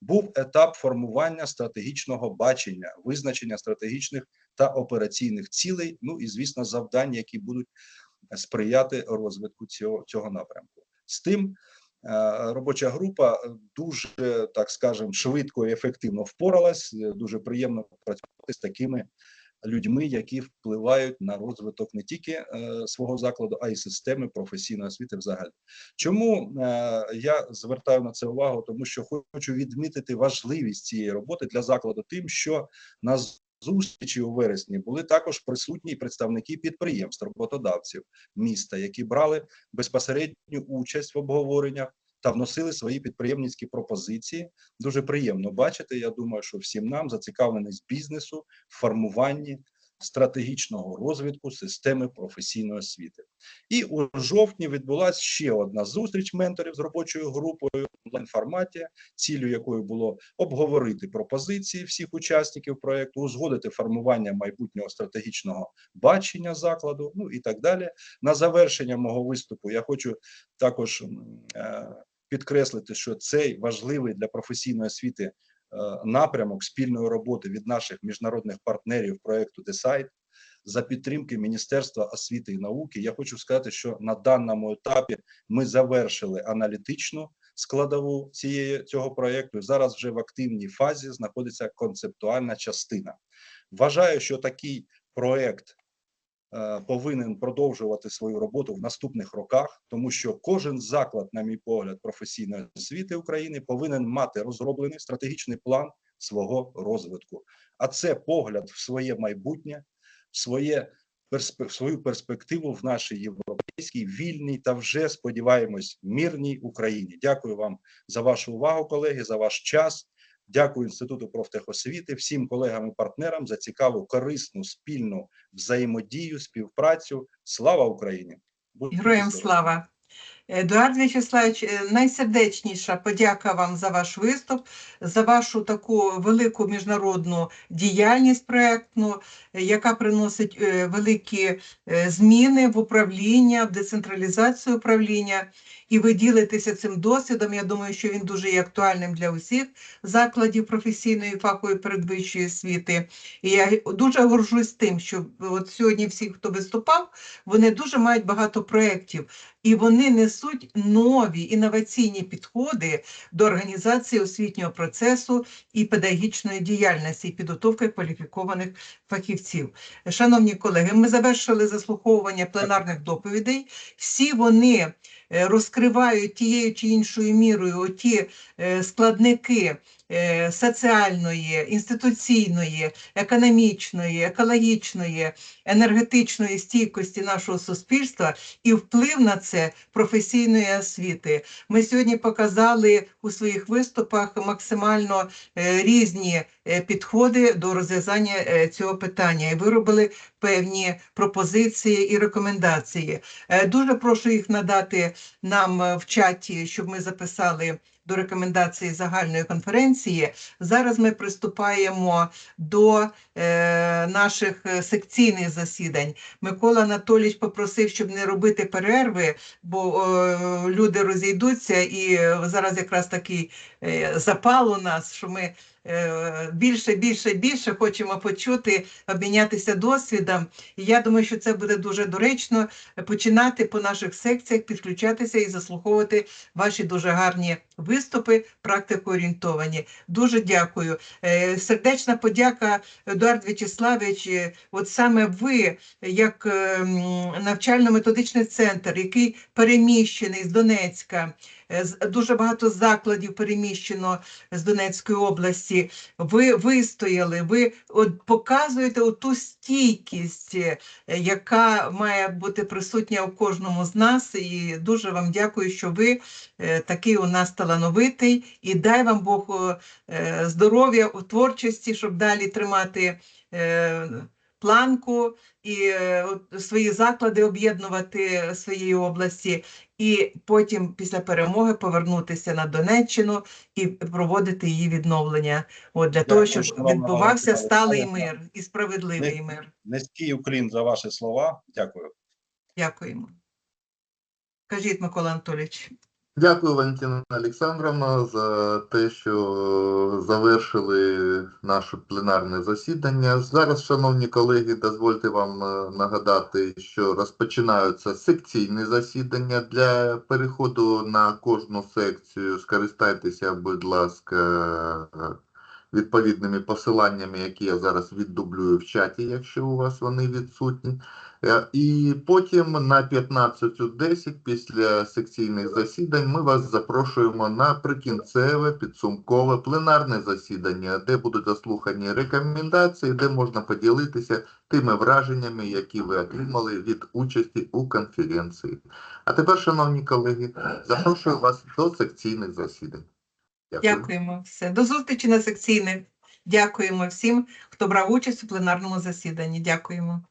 був етап формування стратегічного бачення, визначення стратегічних та операційних цілей. Ну і звісно, завдань, які будуть сприяти розвитку цього, цього напрямку. З тим е, робоча група дуже так скажемо швидко і ефективно впоралась. Дуже приємно працювати з такими людьми, які впливають на розвиток не тільки е, свого закладу, а й системи професійної освіти взагалі. Чому е, я звертаю на це увагу? Тому що хочу відмітити важливість цієї роботи для закладу, тим, що на зустрічі у вересні були також присутні представники підприємств, роботодавців міста, які брали безпосередню участь в обговореннях та вносили свої підприємницькі пропозиції. Дуже приємно бачити. Я думаю, що всім нам зацікавленість бізнесу в формуванні стратегічного розвитку системи професійної освіти. І у жовтні відбулася ще одна зустріч менторів з робочою групою онлайн форматі, цілю якої було обговорити пропозиції всіх учасників проекту, узгодити формування майбутнього стратегічного бачення закладу, ну і так далі. На завершення мого виступу я хочу також е, підкреслити, що цей важливий для професійної освіти е, напрямок спільної роботи від наших міжнародних партнерів проекту DECIDE за підтримки Міністерства освіти і науки. Я хочу сказати, що на даному етапі ми завершили аналітичну складову цієї цього проекту. Зараз вже в активній фазі знаходиться концептуальна частина. Вважаю, що такий проект повинен продовжувати свою роботу в наступних роках, тому що кожен заклад, на мій погляд, професійної освіти України повинен мати розроблений стратегічний план свого розвитку. А це погляд в своє майбутнє, в своє в свою перспективу в нашій європейській вільній та вже сподіваємось мирній Україні. Дякую вам за вашу увагу, колеги, за ваш час. Дякую інституту профтехосвіти, всім колегам і партнерам за цікаву, корисну, спільну взаємодію, співпрацю. Слава Україні! Будь Героям слава. Едуард В'ячеславович, е, найсердечніша подяка вам за ваш виступ, за вашу таку велику міжнародну діяльність проєктну, яка приносить е, великі е, зміни в управління, в децентралізацію управління. І ви ділитеся цим досвідом. Я думаю, що він дуже є актуальним для усіх закладів професійної фахової передвищої освіти. І я дуже горжусь тим, що от сьогодні всі, хто виступав, вони дуже мають багато проєктів і вони несуть нові інноваційні підходи до організації освітнього процесу і педагогічної діяльності і підготовки кваліфікованих фахівців. Шановні колеги, ми завершили заслуховування пленарних доповідей. Всі вони розкривають тією чи іншою мірою ті складники е, соціальної, інституційної, економічної, екологічної, енергетичної стійкості нашого суспільства і вплив на це професійної освіти. Ми сьогодні показали у своїх виступах максимально е, різні е, підходи до розв'язання е, цього питання і виробили певні пропозиції і рекомендації. Е, Дуже прошу їх надати нам е, в чаті, щоб ми записали до рекомендації загальної конференції. Зараз ми приступаємо до е, наших е, секційних засідань. Микола Анатолійович попросив, щоб не робити перерви, бо е, люди розійдуться, і е, зараз якраз такий е, запал у нас, що ми е, більше, більше, більше хочемо почути, обмінятися досвідом. І я думаю, що це буде дуже доречно е, починати по наших секціях, підключатися і заслуховувати ваші дуже гарні виступи, практико-орієнтовані. Дуже дякую. Е, Сердечна подяка, Едуард В'ячеславович. е, От саме ви, як е, навчально-методичний центр, який переміщений з Донецька, е, дуже багато закладів переміщено з Донецької області. Ви вистояли, ви от показуєте ту стійкість, яка має бути присутня у кожному з нас. І дуже вам дякую, що ви такий у нас талановитий. І дай вам Бог е, здоров'я у творчості, щоб далі тримати. е, Планку і е, свої заклади об'єднувати своєї області, і потім після перемоги повернутися на Донеччину і проводити її відновлення. От для того, щоб відбувався сталий мир і справедливий мир. Низький уклін за ваші слова. Дякую. Дякуємо. Кажіть, Микола Анатолійович. Дякую, Валентина Олександровна, за те, що завершили наше пленарне засідання. Зараз, шановні колеги, дозвольте вам е, нагадати, що розпочинаються секційні засідання. Для переходу на кожну секцію скористайтеся, будь ласка, відповідними посиланнями, які я зараз віддублюю в чаті, якщо у вас вони відсутні. Е, І потім на 15.10 після секційних засідань ми вас запрошуємо на прикінцеве підсумкове пленарне засідання, де будуть заслухані рекомендації, де можна поділитися тими враженнями, які ви отримали від участі у конференції. А тепер, шановні колеги, запрошую вас до секційних засідань. Дякую. Дякуємо. Все. До зустрічі на секційних. Дякуємо всім, хто брав участь у пленарному засіданні. Дякуємо.